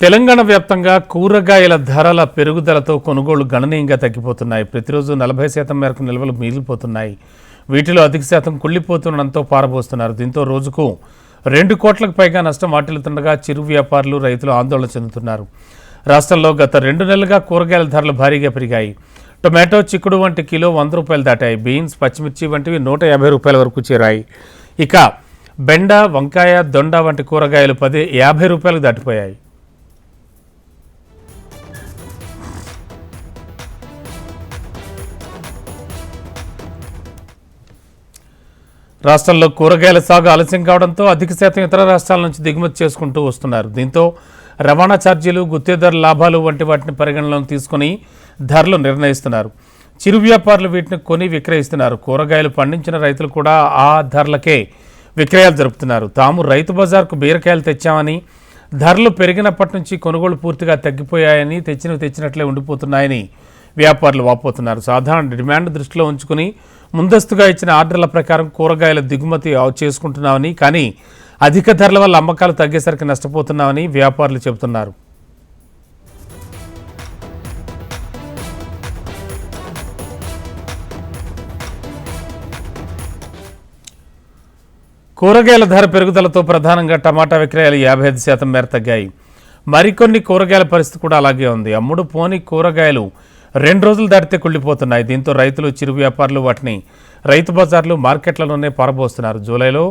తెలంగాణ వ్యాప్తంగా కూరగాయల ధరల పెరుగుదలతో కొనుగోళ్ళు గణనీయంగా తగ్గిపోతున్నాయి. ప్రతిరోజు నలభై శాతం మేరకు నిల్వలు మిగిలిపోతున్నాయి. వీటిలో అధిక శాతం కుళ్ళిపోతుండడంతో పారబోస్తున్నారు. దీంతో రోజుకు రెండు కోట్లకు పైగా నష్టం వాటిల్లుతుండగా చిరు వ్యాపారులు రైతులు ఆందోళన చెందుతున్నారు. రాష్ట్రంలో గత రెండు నెలలుగా కూరగాయల ధరలు భారీగా పెరిగాయి. టొమాటో చిక్కుడు వంటి కిలో వంద రూపాయలు దాటాయి. బీన్స్ పచ్చిమిర్చి వంటివి నూట యాభై రూపాయల వరకు చేరాయి. ఇక బెండ వంకాయ దొండ వంటి కూరగాయలు పది యాభై రూపాయలకు దాటిపోయాయి. రాష్ట్రంలో కూరగాయల సాగు ఆలస్యం కావడంతో అధిక శాతం ఇతర రాష్ట్రాల నుంచి దిగుమతి చేసుకుంటూ వస్తున్నారు. దీంతో రవాణా ఛార్జీలు గుత్తేదారు లాభాలు వంటి వాటిని పరిగణలోకి తీసుకుని ధరలు నిర్ణయిస్తున్నారు. చిరు వ్యాపారులు వీటిని కొని విక్రయిస్తున్నారు. కూరగాయలు పండించిన రైతులు కూడా ఆ ధరలకే విక్రయాలు జరుపుతున్నారు. తాము రైతు బజార్కు బీరకాయలు తెచ్చామని ధరలు పెరిగినప్పటి నుంచి కొనుగోలు పూర్తిగా తగ్గిపోయాయని తెచ్చినవి తెచ్చినట్లే ఉండిపోతున్నాయని వ్యాపారులు వాపోతున్నారు. సాధారణ డిమాండ్ దృష్టిలో ఉంచుకుని ముందస్తుగా ఇచ్చిన ఆర్డర్ల ప్రకారం కూరగాయల దిగుమతి చేసుకుంటున్నామని కానీ అధిక ధరల వల్ల అమ్మకాలు తగ్గేసరికి నష్టపోతున్నామని వ్యాపారులు చెబుతున్నారు. కూరగాయల ధర పెరుగుదలతో ప్రధానంగా టమాటా విక్రయాలు యాభై ఐదు శాతం మేర తగ్గాయి. మరికొన్ని కూరగాయల పరిస్థితి కూడా అలాగే ఉంది. అమ్ముడు పోని కూరగాయలు రెండు రోజులు దాటితే కుళ్ళిపోతున్నాయి. దీంతో రైతులు చిరు వ్యాపారులు వాటిని రైతు బజార్లు మార్కెట్లలోనే పారబోస్తున్నారు. జూలైలో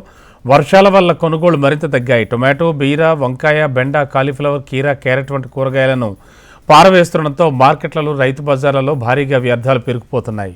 వర్షాల వల్ల కొనుగోలు మరింత తగ్గాయి. టొమాటో బీర వంకాయ బెండ కాలీఫ్లవర్ కీర క్యారెట్ వంటి కూరగాయలను పారవేస్తుండటంతో మార్కెట్లలో రైతు బజార్లలో భారీగా వ్యర్థాలు పెరిగిపోతున్నాయి.